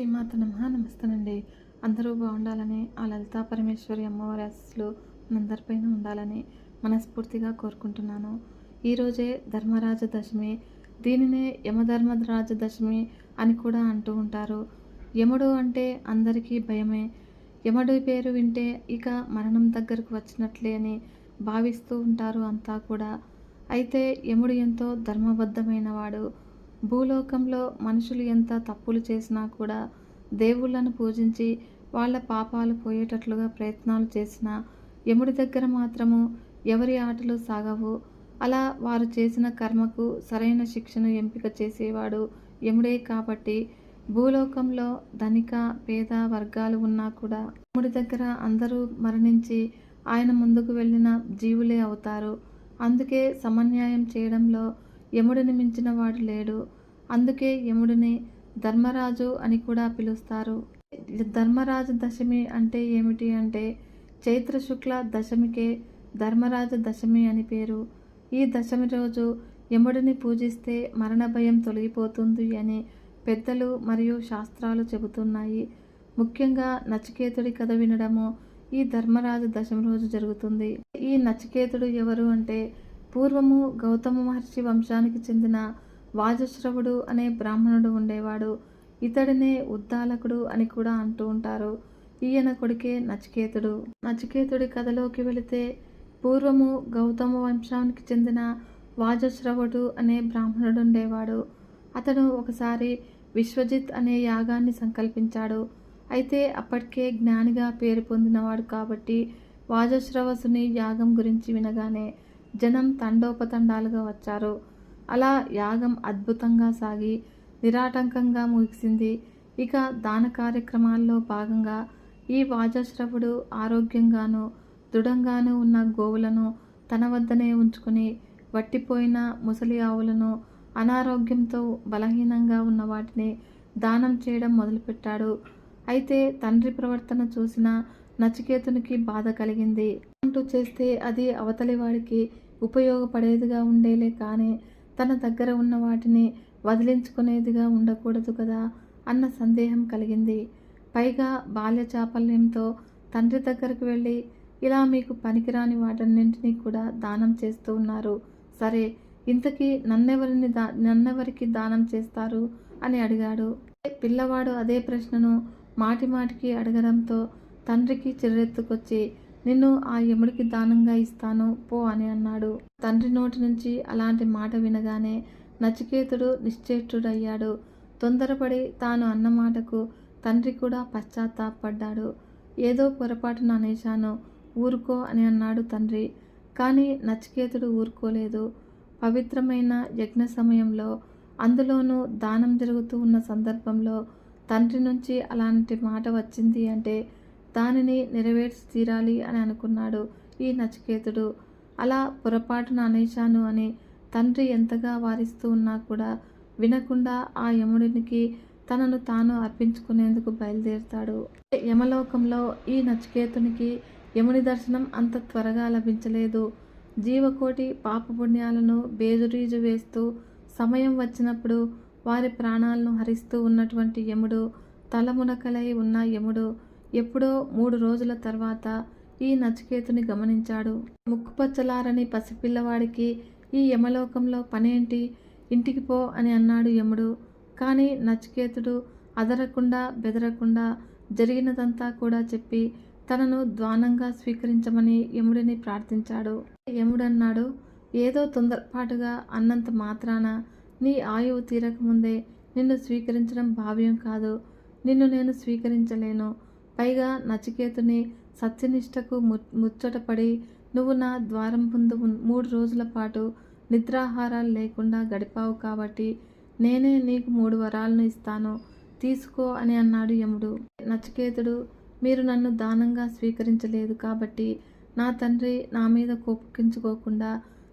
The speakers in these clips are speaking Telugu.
శ్రీమాత నమ నమస్తేనండి. అందరూ బాగుండాలని ఆ లలితా పరమేశ్వరి అమ్మవారి ఆశీస్సులు మనందరిపైన ఉండాలని మనస్ఫూర్తిగా కోరుకుంటున్నాను. ఈరోజే ధర్మరాజ దశమి దీనినే యమధర్మరాజ దశమి అని కూడా అంటూ ఉంటారు. యముడు అంటే అందరికీ భయమే. యముడి పేరు వింటే ఇక మరణం దగ్గరకు వచ్చినట్లే అని భావిస్తూ ఉంటారు అంతా కూడా. అయితే యముడు ఎంతో ధర్మబద్ధమైన వాడు భూలోకంలో మనుషులు ఎంత తప్పులు చేసినా కూడా దేవుళ్ళను పూజించి వాళ్ళ పాపాలు పోయేటట్లుగా ప్రయత్నాలు చేసినా యముడి దగ్గర మాత్రము ఎవరి ఆటలు సాగవు. అలా వారు చేసిన కర్మకు సరైన శిక్షను ఎంపిక చేసేవాడు యముడే కాబట్టి భూలోకంలో ధనిక పేద వర్గాలు ఉన్నా కూడా యముడి దగ్గర అందరూ మరణించి ఆయన ముందుకు వెళ్ళిన జీవులే అవుతారు. అందుకే సమన్యాయం చేయడంలో యముడిని మించిన వాడు లేడు. అందుకే యముడిని ధర్మరాజు అని కూడా పిలుస్తారు. ధర్మరాజు దశమి అంటే ఏమిటి అంటే చైత్ర శుక్ల దశమికే ధర్మరాజు దశమి అని పేరు. ఈ దశమి రోజు యముడిని పూజిస్తే మరణ భయం తొలగిపోతుంది అని పెద్దలు మరియు శాస్త్రాలు చెబుతున్నాయి. ముఖ్యంగా నచికేతుడి కథ వినడము ఈ ధర్మరాజు దశమి రోజు జరుగుతుంది. ఈ నచికేతుడు ఎవరు అంటే పూర్వము గౌతమ మహర్షి వంశానికి చెందిన వాజశ్రవుడు అనే బ్రాహ్మణుడు ఉండేవాడు. ఇతడినే ఉద్దాలకుడు అని కూడా అంటూ ఉంటారు. ఈయన కొడుకే నచికేతుడు. నచికేతుడి కథలోకి వెళితే పూర్వము గౌతమ వంశానికి చెందిన వాజశ్రవుడు అనే బ్రాహ్మణుడు ఉండేవాడు. అతడు ఒకసారి విశ్వజిత్ అనే యాగాన్ని సంకల్పించాడు. అయితే అప్పటికే జ్ఞానిగా పేరు పొందినవాడు కాబట్టి వాజశ్రవసుని యాగం గురించి వినగానే జనం తండోపతండాలుగా వచ్చారు. అలా యాగం అద్భుతంగా సాగి నిరాటంకంగా ముగిసింది. ఇక దాన కార్యక్రమాల్లో భాగంగా ఈ వాజశ్రవుడు ఆరోగ్యంగాను దృఢంగాను ఉన్న గోవులను తన వద్దనే ఉంచుకొని వట్టిపోయిన ముసలి ఆవులను అనారోగ్యంతో బలహీనంగా ఉన్న వాటిని దానం చేయడం మొదలుపెట్టాడు. అయితే తండ్రి ప్రవర్తన చూసిన నచికేతునికి బాధ కలిగింది. అంటూ చేస్తే అది అవతలి వాడికి ఉపయోగపడేదిగా ఉండేలే కానీ తన దగ్గర ఉన్న వాటిని వదిలించుకునేదిగా ఉండకూడదు కదా అన్న సందేహం కలిగింది. పైగా బాల్య చాపల్యంతో తండ్రి దగ్గరకు వెళ్ళి ఇలా మీకు పనికిరాని వాటన్నింటినీ కూడా దానం చేస్తూ ఉన్నారు. సరే ఇంతకీ నన్నెవరిని దా నన్నెవరికి దానం చేస్తారు? అని అడిగాడు. పిల్లవాడు అదే ప్రశ్నను మాటి మాటికి అడగడంతో తండ్రికి చిరెత్తుకొచ్చి నిన్ను ఆ యముడికి దానంగా ఇస్తాను పో అని అన్నాడు. తండ్రి నోటి నుంచి అలాంటి మాట వినగానే నచికేతుడు నిశ్చేష్టుడయ్యాడు. తొందరపడి తాను అన్న మాటకు తండ్రి కూడా పశ్చాత్తాపడ్డాడు. ఏదో పొరపాటున అనేశాను ఊరుకో అని అన్నాడు తండ్రి. కానీ నచికేతుడు ఊరుకోలేదు. పవిత్రమైన యజ్ఞ సమయంలో అందులోనూ దానం జరుగుతూ ఉన్న సందర్భంలో తండ్రి నుంచి అలాంటి మాట వచ్చింది అంటే దానిని నెరవేర్చి తీరాలి అని అనుకున్నాడు ఈ నచికేతుడు. అలా పొరపాటున అనేశాను అని తండ్రి ఎంతగా వారిస్తూ ఉన్నా కూడా వినకుండా ఆ యముడినికి తనను తాను అర్పించుకునేందుకు బయలుదేరుతాడు. యమలోకంలో ఈ నచికేతునికి యముని దర్శనం అంత త్వరగా లభించలేదు. జీవకోటి పాపపుణ్యాలను బేజురీజు వేస్తూ సమయం వచ్చినప్పుడు వారి ప్రాణాలను హరిస్తూ ఉన్నటువంటి యముడు తలమునకలై ఉన్న యముడు ఎప్పుడో మూడు రోజుల తర్వాత ఈ నచికేతుని గమనించాడు. ముక్కుపచ్చలారని పసిపిల్లవాడికి ఈ యమలోకంలో పనేంటి? ఇంటికి పో అని అన్నాడు యముడు. కానీ నచికేతుడు అదరకుండా బెదరకుండా జరిగినదంతా కూడా చెప్పి తనను ద్వానంగా స్వీకరించమని యముడిని ప్రార్థించాడు. యముడన్నాడు ఏదో తొందరపాటుగా అన్నంత మాత్రాన నీ ఆయువు తీరకముందే నిన్ను స్వీకరించడం భావ్యం కాదు. నిన్ను నేను స్వీకరించలేను. పైగా నచికేతుని సత్యనిష్టకు ము ముచ్చటపడి నువ్వు నా ద్వారం ముందు మూడు రోజుల పాటు నిద్రాహారాలు లేకుండా గడిపావు కాబట్టి నేనే నీకు మూడు వరాలను ఇస్తాను. తీసుకో అని అన్నాడు యముడు. నచికేతుడు మీరు నన్ను దానంగా స్వీకరించలేదు కాబట్టి నా తండ్రి నా మీద కోపగించుకోకుండా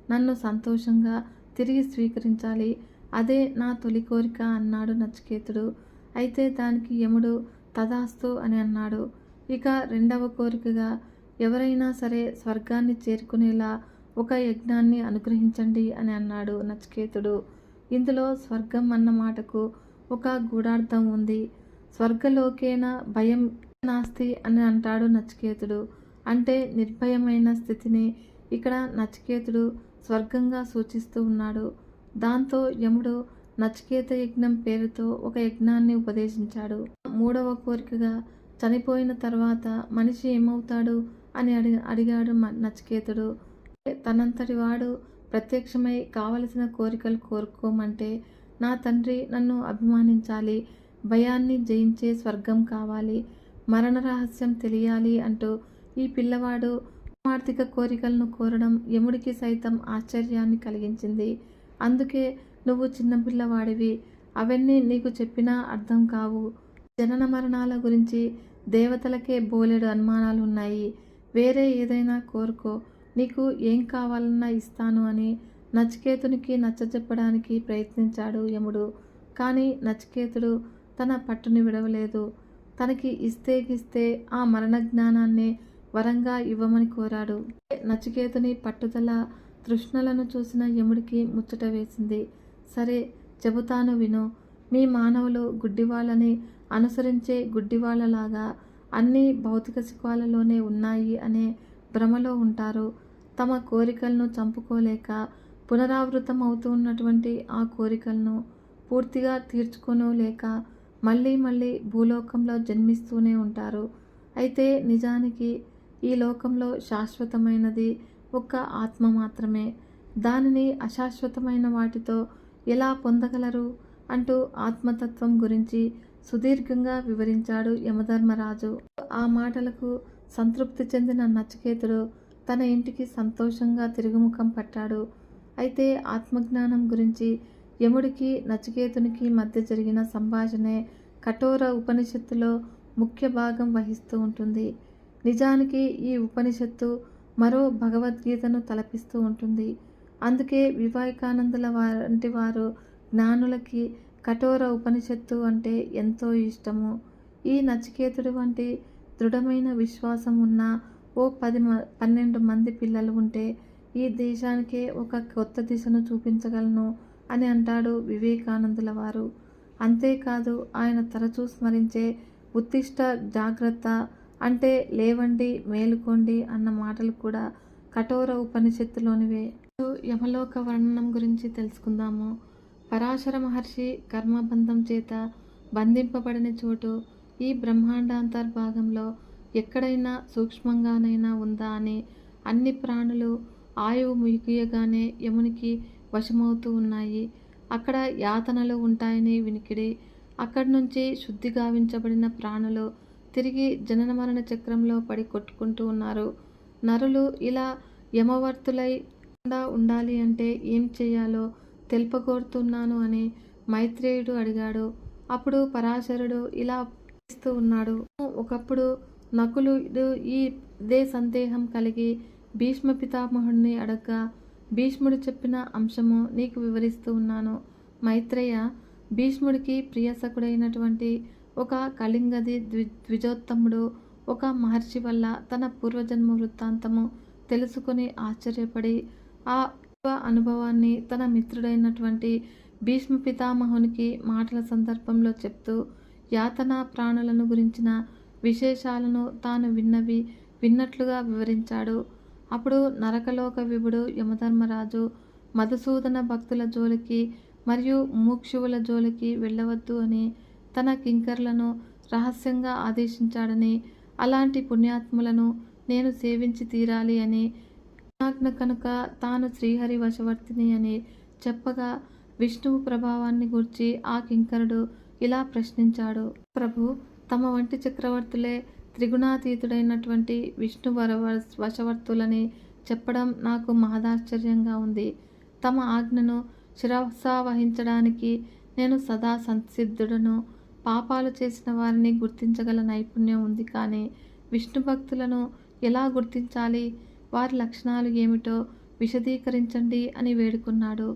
నన్ను సంతోషంగా తిరిగి స్వీకరించాలి. అదే నా తొలి కోరిక అన్నాడు నచికేతుడు. అయితే దానికి యముడు తదాస్తు అని అన్నాడు. ఇక రెండవ కోరికగా ఎవరైనా సరే స్వర్గాన్ని చేరుకునేలా ఒక యజ్ఞాన్ని అనుగ్రహించండి అని అన్నాడు నచికేతుడు. ఇందులో స్వర్గం అన్న మాటకు ఒక గూఢార్థం ఉంది. స్వర్గలోకేన భయం నాస్తి అని అంటాడు నచికేతుడు. అంటే నిర్భయమైన స్థితిని ఇక్కడ నచికేతుడు స్వర్గంగా సూచిస్తూ ఉన్నాడు. దాంతో యముడు నచికేత యజ్ఞం పేరుతో ఒక యజ్ఞాన్ని ఉపదేశించాడు. మూడవ కోరికగా చనిపోయిన తర్వాత మనిషి ఏమవుతాడు అని అడిగి అడిగాడు మ- నచికేతుడు. తనంతటి వాడు ప్రత్యక్షమై కావలసిన కోరికలు కోరుకోమంటే నా తండ్రి నన్ను అభిమానించాలి భయాన్ని జయించే స్వర్గం కావాలి మరణ రహస్యం తెలియాలి అంటూ ఈ పిల్లవాడు ఆర్థిక కోరికలను కోరడం యముడికి సైతం ఆశ్చర్యాన్ని కలిగించింది. అందుకే నువ్వు చిన్నపిల్లవాడివి అవన్నీ నీకు చెప్పినా అర్థం కావు. జనన మరణాల గురించి దేవతలకే బోలెడు అనుమానాలు ఉన్నాయి. వేరే ఏదైనా కోరుకో. నీకు ఏం కావాలన్నా ఇస్తాను అని నచికేతునికి నచ్చజెప్పడానికి ప్రయత్నించాడు యముడు. కానీ నచికేతుడు తన పట్టుని విడవలేదు. తనకి ఇస్తే గిస్తే ఆ మరణ జ్ఞానాన్ని వరంగా ఇవ్వమని కోరాడు. నచికేతుని పట్టుదల తృష్ణలను చూసిన యముడికి ముచ్చట వేసింది. సరే చెబుతాను విను. మీ మానవులు గుడ్డివాళ్ళని అనుసరించే గుడ్డివాళ్ళలాగా అన్ని భౌతిక సుఖాలలోనే ఉన్నాయి అనే భ్రమలో ఉంటారు. తమ కోరికలను చంపుకోలేక పునరావృతం అవుతూ ఉన్నటువంటి ఆ కోరికలను పూర్తిగా తీర్చుకోలేక మళ్ళీ మళ్ళీ భూలోకంలో జన్మిస్తూనే ఉంటారు. అయితే నిజానికి ఈ లోకంలో శాశ్వతమైనది ఒక్క ఆత్మ మాత్రమే. దానిని అశాశ్వతమైన వాటితో ఎలా పొందగలరు? అంటూ ఆత్మతత్వం గురించి సుదీర్ఘంగా వివరించాడు యమధర్మరాజు. ఆ మాటలకు సంతృప్తి చెందిన నచికేతుడు తన ఇంటికి సంతోషంగా తిరుగుముఖం పట్టాడు. అయితే ఆత్మజ్ఞానం గురించి యముడికి నచికేతునికి మధ్య జరిగిన సంభాషణే కఠోర ఉపనిషత్తులో ముఖ్య భాగం వహిస్తూ ఉంటుంది. నిజానికి ఈ ఉపనిషత్తు మరో భగవద్గీతను తలపిస్తూ ఉంటుంది. అందుకే వివేకానందుల వంటి వారు జ్ఞానులకి కఠోర ఉపనిషత్తు అంటే ఎంతో ఇష్టము. ఈ నచికేతుడు వంటి దృఢమైన విశ్వాసం ఉన్న ఓ పది మ పన్నెండు మంది పిల్లలు ఉంటే ఈ దేశానికే ఒక కొత్త దిశను చూపించగలను అని అంటాడు వివేకానందుల వారు. అంతేకాదు ఆయన తరచూ స్మరించే ఉత్తిష్ట జాగ్రత్త అంటే లేవండి మేలుకోండి అన్న మాటలు కూడా కఠోర ఉపనిషత్తులోనివే. యమలోక వర్ణనం గురించి తెలుసుకుందాము. పరాశర మహర్షి కర్మబంధం చేత బంధింపబడిన చోటు ఈ బ్రహ్మాండాంతర్భాగంలో ఎక్కడైనా సూక్ష్మంగానైనా ఉందా అని అన్ని ప్రాణులు ఆయువు ముగియగానే యమునికి వశమవుతూ ఉన్నాయి. అక్కడ యాతనలు ఉంటాయని వినికిడి. అక్కడి నుంచి శుద్ధి గావించబడిన ప్రాణులు తిరిగి జనన మరణ చక్రంలో పడి కొట్టుకుంటూ ఉన్నారు. నరులు ఇలా యమవర్తులై ఉండాలి అంటే ఏం చేయాలో తెలుపగోరుతున్నాను అని మైత్రేయుడు అడిగాడు. అప్పుడు పరాశరుడు ఇలా ఇస్తూ ఉన్నాడు. ఒకప్పుడు నకులుడు ఈ ఇదే సందేహం కలిగి భీష్మ పితామహుడిని అడగ్గా భీష్ముడు చెప్పిన అంశము నీకు వివరిస్తూ ఉన్నాను. మైత్రేయ భీష్ముడికి ప్రియసకుడైనటువంటి ఒక కళింగది ద్వి ద్విజోత్తముడు ఒక మహర్షి వల్ల తన పూర్వజన్మ వృత్తాంతము తెలుసుకొని ఆశ్చర్యపడి ఆ అనుభవాన్ని తన మిత్రుడైనటువంటి భీష్మ పితామహునికి మాటల సందర్భంలో చెప్తూ యాతన ప్రాణులను గురించిన విశేషాలను తాను విన్నవి విన్నట్లుగా వివరించాడు. అప్పుడు నరకలోక విభుడు యమధర్మరాజు మధుసూదన భక్తుల జోలికి మరియు ముముక్షువుల జోలికి వెళ్ళవద్దు అని తన కింకర్లను రహస్యంగా ఆదేశించాడని అలాంటి పుణ్యాత్ములను నేను సేవించి తీరాలి అని ఆజ్ఞ కనుక తాను శ్రీహరి వశవర్తిని అని చెప్పగా విష్ణువు ప్రభావాన్ని గూర్చి ఆ కింకరుడు ఇలా ప్రశ్నించాడు. ప్రభు తమ వంటి చక్రవర్తులే త్రిగుణాతీతుడైనటువంటి విష్ణు వశవర్తులని చెప్పడం నాకు మహదాశ్చర్యంగా ఉంది. తమ ఆజ్ఞను శిరసావహించడానికి నేను సదా సంసిద్ధుడను. పాపాలు చేసిన వారిని గుర్తించగల నైపుణ్యం ఉంది కానీ విష్ణు భక్తులను ఎలా గుర్తించాలి? వారి లక్షణాలు ఏమిటో విశదీకరించండి అని వేడుకున్నాడు.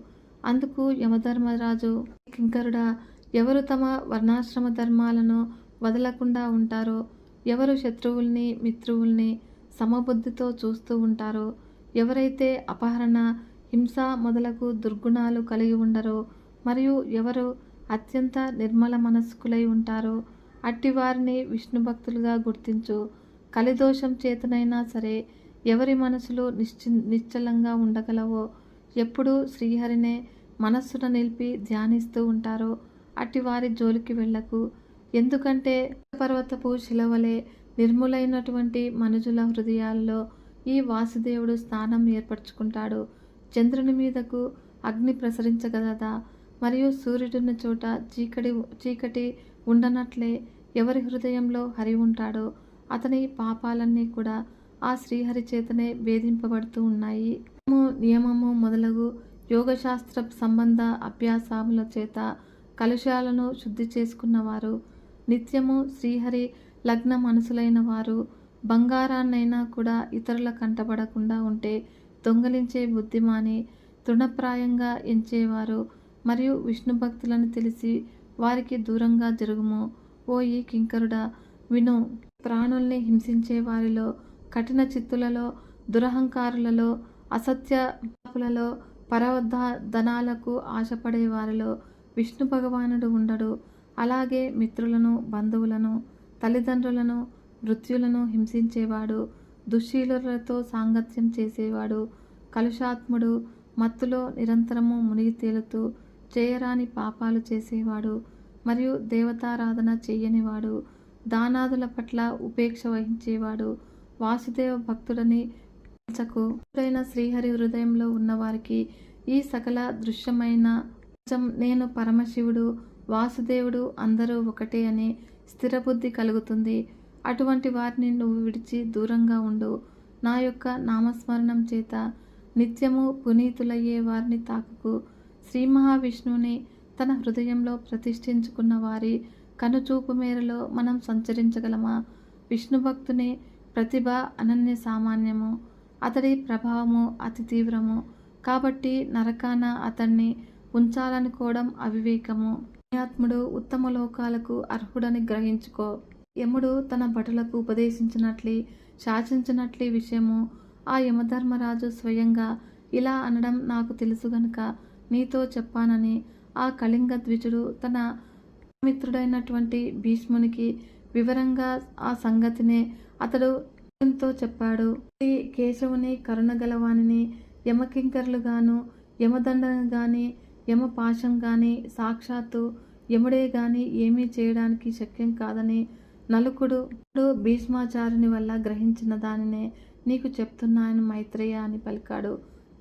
అందుకు యమధర్మరాజు కింకరుడా ఎవరు తమ వర్ణాశ్రమ ధర్మాలను వదలకుండా ఉంటారో ఎవరు శత్రువుల్ని మిత్రువుల్ని సమబుద్ధితో చూస్తూ ఉంటారో ఎవరైతే అపహరణ హింస మొదలగు దుర్గుణాలు కలిగి ఉండరో మరియు ఎవరు అత్యంత నిర్మల మనస్కులై ఉంటారో అట్టివారిని విష్ణు భక్తులుగా గుర్తించు. కలిదోషం చేతనైనా సరే ఎవరి మనసులు నిశ్చి నిశ్చలంగా ఉండగలవో? ఎప్పుడూ శ్రీహరినే మనస్సున నిలిపి ధ్యానిస్తూ ఉంటారో? అట్టి వారి జోలికి వెళ్ళకు. ఎందుకంటే పర్వతపు శిలవలే నిర్మూలైనటువంటి మనుజుల హృదయాల్లో ఈ వాసుదేవుడు స్థానం ఏర్పరచుకుంటాడు. చంద్రుని మీదకు అగ్ని ప్రసరించగలదా? మరియు సూర్యుడున్న చోట చీకటి చీకటి ఉండనట్లే ఎవరి హృదయంలో హరి ఉంటాడో? అతని పాపాలన్నీ కూడా ఆ శ్రీహరి చేతనే వేధింపబడుతూ ఉన్నాయి. నియమము మొదలగు యోగశాస్త్ర సంబంధ అభ్యాసముల చేత కలుషాలను శుద్ధి చేసుకున్నవారు నిత్యము శ్రీహరి లగ్న మనసులైన వారు బంగారాన్నైనా కూడా ఇతరుల కంటపడకుండా ఉంటే దొంగలించే బుద్ధిమాని తృణప్రాయంగా ఎంచేవారు మరియు విష్ణు భక్తులను తెలిసి వారికి దూరంగా జరుగుము. ఓ ఈ కింకరుడా విను. ప్రాణుల్ని హింసించే వారిలో కఠిన చిత్తులలో దురహంకారులలో అసత్యపులలో పరవద్ద ధనాలకు ఆశపడే వారిలో విష్ణు భగవానుడు ఉండడు. అలాగే మిత్రులను బంధువులను తల్లిదండ్రులను మృత్యులను హింసించేవాడు దుశ్శీలులతో సాంగత్యం చేసేవాడు కలుషాత్ముడు మత్తులో నిరంతరము మునిగి తేలుతూ చేయరాని పాపాలు చేసేవాడు మరియు దేవతారాధన చేయనివాడు దానాదుల పట్ల ఉపేక్ష వహించేవాడు వాసుదేవ భక్తుడని చకు శ్రీహరి హృదయంలో ఉన్నవారికి ఈ సకల దృశ్యమైన నేను పరమశివుడు వాసుదేవుడు అందరూ ఒకటే అని స్థిరబుద్ధి కలుగుతుంది. అటువంటి వారిని నువ్వు విడిచి దూరంగా ఉండు. నా యొక్క నామస్మరణం చేత నిత్యము పునీతులయ్యే వారిని తాకుకు. శ్రీ మహావిష్ణువుని తన హృదయంలో ప్రతిష్ఠించుకున్న వారి కనుచూపు మేరలో మనం సంచరించగలమా? విష్ణు భక్తుని ప్రతిభ అనన్య సామాన్యము అతడి ప్రభావము అతి తీవ్రము. కాబట్టి నరకాన అతన్ని ఉంచాలనుకోవడం అవివేకము. పుణ్యాత్ముడు ఉత్తమ లోకాలకు అర్హుడని గ్రహించుకో. యముడు తన భటులకు ఉపదేశించినట్లే శాసించినట్లే విషయము. ఆ యమధర్మరాజు స్వయంగా ఇలా అనడం నాకు తెలుసు గనుక నీతో చెప్పానని ఆ కళింగ ద్విజుడు తన మిత్రుడైనటువంటి భీష్మునికి వివరంగా ఆ సంగతినే అతడు తో చెప్పాడు. ఈ కేశవుని కరుణగలవాణిని యమకింకరులుగాను యమదండను గాని యమపాశం గాని సాక్షాత్తు యముడే గాని ఏమీ చేయడానికి శక్యం కాదని నలుకుడు భీష్మాచారుని వల్ల గ్రహించిన దానినే నీకు చెప్తున్నాయని మైత్రేయ అని పలికాడు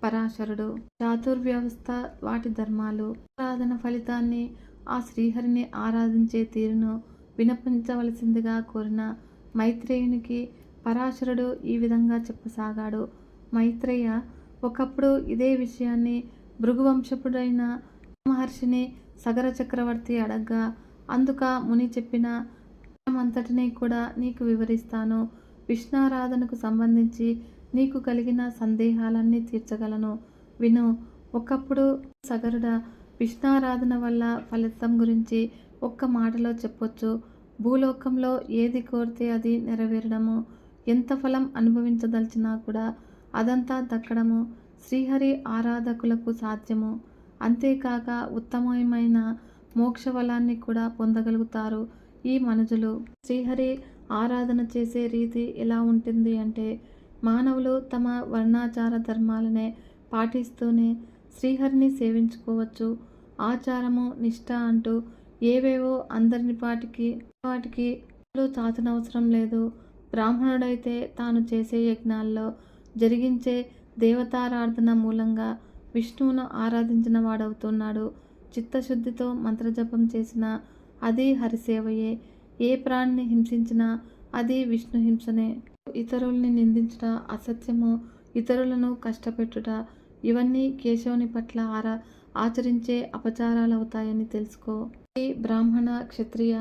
పరాశరుడు. చాతుర్వ్యవస్థ వాటి ధర్మాలు ఆరాధన ఫలితాన్ని ఆ శ్రీహరిని ఆరాధించే తీరును వినపించవలసిందిగా కోరిన మైత్రేయునికి పరాశరుడు ఈ విధంగా చెప్పసాగాడు. మైత్రేయ ఒకప్పుడు ఇదే విషయాన్ని భృగువంశపుడైన మహర్షిని సగర చక్రవర్తి అడగ్గా అందుక ముని చెప్పిన అంతటినీ కూడా నీకు వివరిస్తాను. విష్ణారాధనకు సంబంధించి నీకు కలిగిన సందేహాలన్నీ తీర్చగలను. విను ఒకప్పుడు సగరుడ విష్ణారాధన వల్ల ఫలితం గురించి ఒక్క మాటలో చెప్పొచ్చు. భూలోకంలో ఏది కోరితే అది నెరవేరడము ఎంత ఫలం అనుభవించదలిచినా కూడా అదంతా దక్కడము శ్రీహరి ఆరాధకులకు సాధ్యము. అంతేకాక ఉత్తమమైన మోక్ష ఫలాన్ని కూడా పొందగలుగుతారు ఈ మనుజులు. శ్రీహరి ఆరాధన చేసే రీతి ఎలా ఉంటుంది అంటే మానవులు తమ వర్ణాచార ధర్మాలనే పాటిస్తూనే శ్రీహరిని సేవించుకోవచ్చు. ఆచారము నిష్ఠ అంటూ ఏవేవో అందరిని పాటికి వాటికి చాచనవసరం లేదు. బ్రాహ్మణుడైతే తాను చేసే యజ్ఞాల్లో జరిగించే దేవతారాధన మూలంగా విష్ణువును ఆరాధించిన వాడవుతున్నాడు. చిత్తశుద్ధితో మంత్రజపం చేసిన అది హరిసేవయే. ఏ ప్రాణిని హింసించినా అది విష్ణు హింసనే. ఇతరుల్ని నిందించుట అసత్యము ఇతరులను కష్టపెట్టుట ఇవన్నీ కేశవుని పట్ల ఆరా ఆచరించే అపచారాలవుతాయని తెలుసుకో. బ్రాహ్మణ క్షత్రియ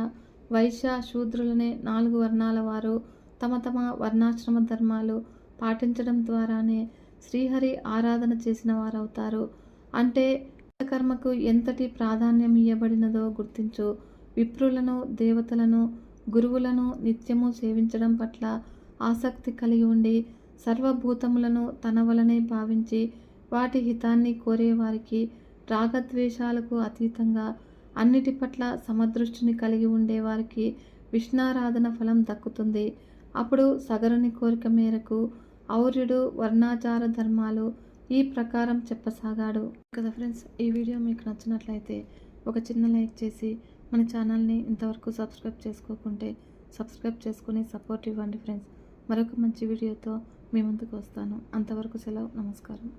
వైశ్య శూద్రులనే నాలుగు వర్ణాల వారు తమ తమ వర్ణాశ్రమ ధర్మాలు పాటించడం ద్వారానే శ్రీహరి ఆరాధన చేసిన వారవుతారు. అంటే కర్మకు ఎంతటి ప్రాధాన్యం ఇవ్వబడినదో గుర్తించు. విప్రులను దేవతలను గురువులను నిత్యము సేవించడం పట్ల ఆసక్తి కలిగి ఉండి సర్వభూతములను తన వలనే భావించి వాటి హితాన్ని కోరేవారికి రాగద్వేషాలకు అతీతంగా అన్నిటి పట్ల సమదృష్టిని కలిగి ఉండేవారికి విష్ణారాధన ఫలం దక్కుతుంది. అప్పుడు సగరుని కోరిక మేరకు ఔర్యుడు వర్ణాచార ధర్మాలు ఈ ప్రకారం చెప్పసాగాడు. కదా ఫ్రెండ్స్ ఈ వీడియో మీకు నచ్చినట్లయితే ఒక చిన్న లైక్ చేసి మన ఛానల్ని ఇంతవరకు సబ్స్క్రైబ్ చేసుకోకుంటే సబ్స్క్రైబ్ చేసుకుని సపోర్ట్ ఇవ్వండి ఫ్రెండ్స్. మరొక మంచి వీడియోతో మీ ముందుకు వస్తాను. అంతవరకు సెలవు. నమస్కారం.